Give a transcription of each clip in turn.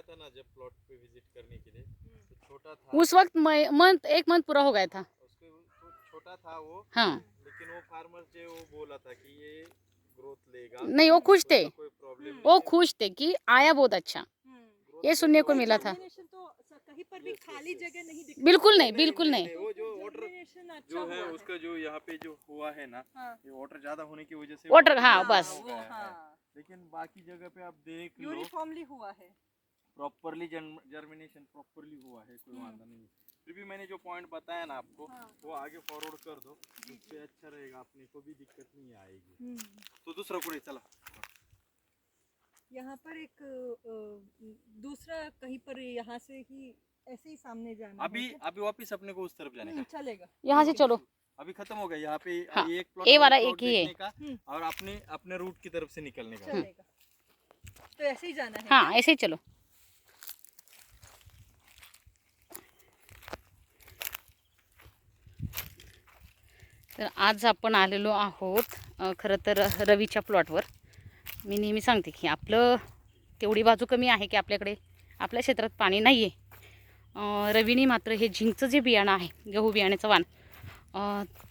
आया था ना जब प्लॉट पे विज़िट करने के लिए तो छोटा था। उस वक्त मंथ एक मंथ पूरा हो गया था। उसके तो छोटा था वो हाँ। लेकिन वो फार्मर जो वो बोला था कि ये ग्रोथ लेगा। नहीं वो खुश थे। प्रॉब्लम वो खुश थे कि आया बहुत अच्छा। ये सुनने को मिला था। तो कहीं पर भी खाली जगह नहीं दिख बिल्कुल नहीं बिल्कुल नहीं वो जो वाटर अच्छा जो है हुआ उसका जो यहाँ पे जो हुआ है ना हाँ। ये वाटर ज़्यादा होने की वजह से Water, वो- हाँ, हाँ, बस। हो। लेकिन बाकी जगह पे आप देख लो। यूनिफॉर्मली हुआ है। प्रॉपरली जर्मिनेशन प्रॉपरली हुआ है कोई हम्म। वादा नहीं फिर भी मैंने जो पॉइंट बताया ना आपको हाँ। वो आगे फॉरवर्ड कर दो उससे अच्छा रहेगा अपने को भी दिक्कत नहीं आएगी। हम्म। तो दूसरा कोई चला। यहाँ पर एक दूसरा कहीं पर यहाँ से ही ऐसे ही सामने जाना अभी अभी वापस अपने को उस तरफ़ जाने हम्म, का। चलेगा। यहाँ से चलो। अभी खत्म हो गया यहाँ पे हाँ, एक प्लॉट और वाला एक ही है। हम्म। और अपने अपने रूट की तरफ़ से निकलने का। तो ऐसे ही जाना है हाँ ऐसे ही चलो। तर आज आपण आलेलो आहोत खरं तर रवीच्या प्लॉटवर. मी नेहमी सांगते की आपलं तेवढी बाजू कमी आहे की आपल्याकडे आपल्या क्षेत्रात पाणी नाही आहे रवीने मात्र हे झिंकचं जे बियाणं आहे गहू बियाण्याचं वाण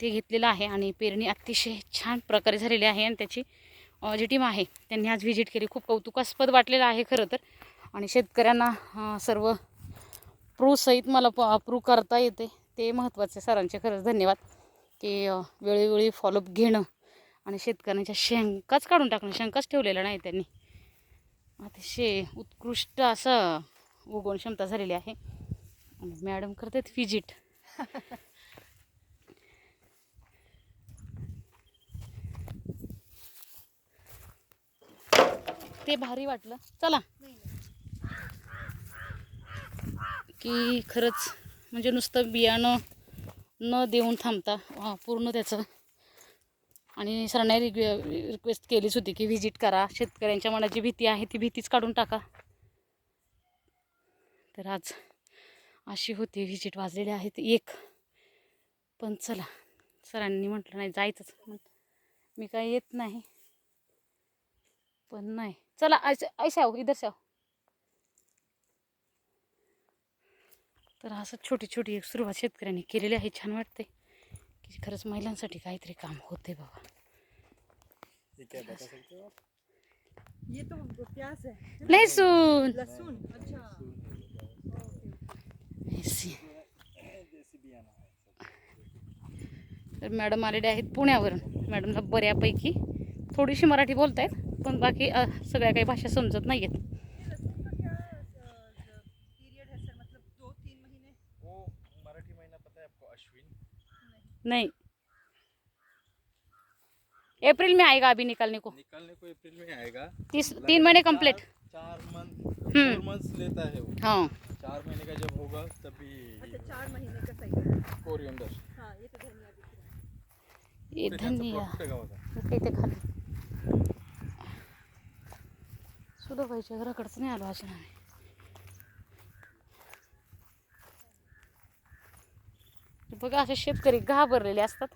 ते घेतलेलं आहे आणि पेरणी अतिशय छान प्रकारे झालेली आहे आणि त्याची जी टीम आहे. त्यांनी आज व्हिजिट केली. खूप कौतुकास्पद वाटलेलं आहे खरं तर. आणि शेतकऱ्यांना सर्व प्रूसहित मला प प्रूव्ह करता येते. ते महत्त्वाचे सरांचे खरंच धन्यवाद. की वेळोवेळी फॉलोअप घेणं आणि शेतकऱ्यांच्या शंकाच काढून टाकणं. शंकाच ठेवलेलं नाही त्यांनी. अतिशय उत्कृष्ट असं उगवण क्षमता झालेली आहे. आणि मॅडम करतात विजिट ते भारी वाटलं. चला. की खरंच म्हणजे नुसतं बियाणं न देऊन थांबता पूर्ण त्याचं. आणि सरांना रिक्वे रिक्वेस्ट केलीच होती की व्हिजिट करा. शेतकऱ्यांच्या मनात जी भीती आहे ती भीतीच काढून टाका. तर आज अशी होती व्हिजिट वाजलेली आहेत एक. पण चला सरांनी म्हटलं नाही जायचंच. म्हटलं मी काय येत नाही. पण नाही. चला ऐसे ऐसे इधर शाव तर असं छोटी छोटी एक सुरुवात शेतकऱ्यांनी केलेली आहे. छान वाटते की खरंच महिलांसाठी काहीतरी काम होते बाबा. आहे. तर मॅडम आलेले आहेत पुण्यावरून. मॅडमला बऱ्यापैकी थोडीशी मराठी बोलत आहेत पण बाकी अ, सगळ्या काही भाषा समजत नाही आहेत नहीं। अप्रैल में आएगा अभी निकालने को। निकालने को अप्रैल में आएगा। तीस तीन महीने कंप्लीट चार मंथ हम्म। मंथ्स लेता है वो। हाँ। चार महीने का जब होगा तभी अच्छा चार महीने का सही। है कोरिएंडर हाँ। ये तो धनिया। दिख रहा है ये धनिया ते खाली। सुलभाईच्या घराकडंच नाही आलो अजून आम्ही बघा असे शेतकरी घाबरलेले असतात.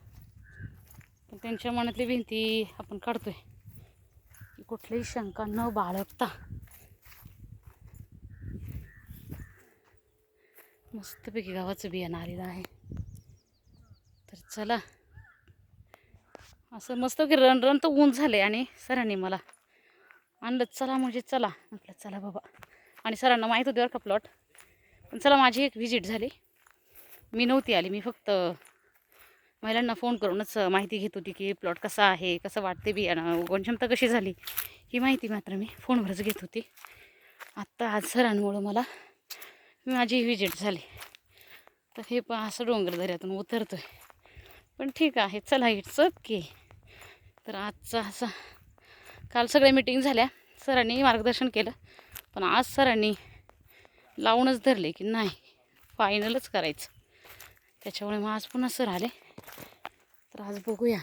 पण त्यांच्या मनातली भिंती आपण काढतोय. की कुठलीही शंका न बाळगता. मस्तपैकी गावाचं बियाणं आलेलं आहे. तर चला. असं मस्त की रन रन तर ऊन झाले आणि सरांनी मला आणलं. चला म्हणजे चला. म्हटलं चला बाबा. आणि सरांना माहीत होती बरं का प्लॉट पण चला माझी एक व्हिजिट झाली. मी नव्हती आली. मी फक्त महिलांना फोन करूनच माहिती घेत होती की प्लॉट कसा आहे कसं वाटते बियाणं उगवण क्षमता कशी झाली ही माहिती मात्र मी फोनवरच घेत होती. आत्ता आज सरांमुळं मला माझी व्हिजिट झाली. तर हे पण असं डोंगर दऱ्यातून आहे पण ठीक आहे चला इट्स ओके तर आजचा असा काल सगळ्या मिटिंग झाल्या. सरांनी मार्गदर्शन केलं. पण आज सरांनी लावूनच धरले की नाही फायनलच करायचं. त्याच्यामुळे मग आज पुन्हा सर आले. तर आज बघूया.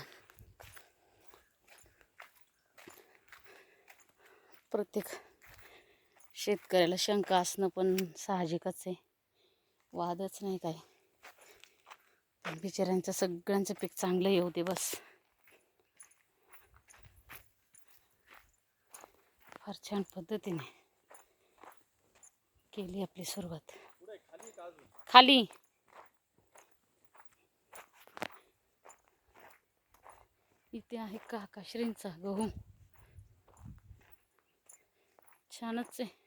प्रत्येक शेतकऱ्याला शंका असणं पण साहजिकच आहे. वादच नाही काय बिचाऱ्यांचं सगळ्यांचं पीक चांगलं येऊ दे बस. फार छान पद्धतीने केली आपली सुरुवात. खाली. इथे आहे काकाश्रींचा गहू. छानच आहे.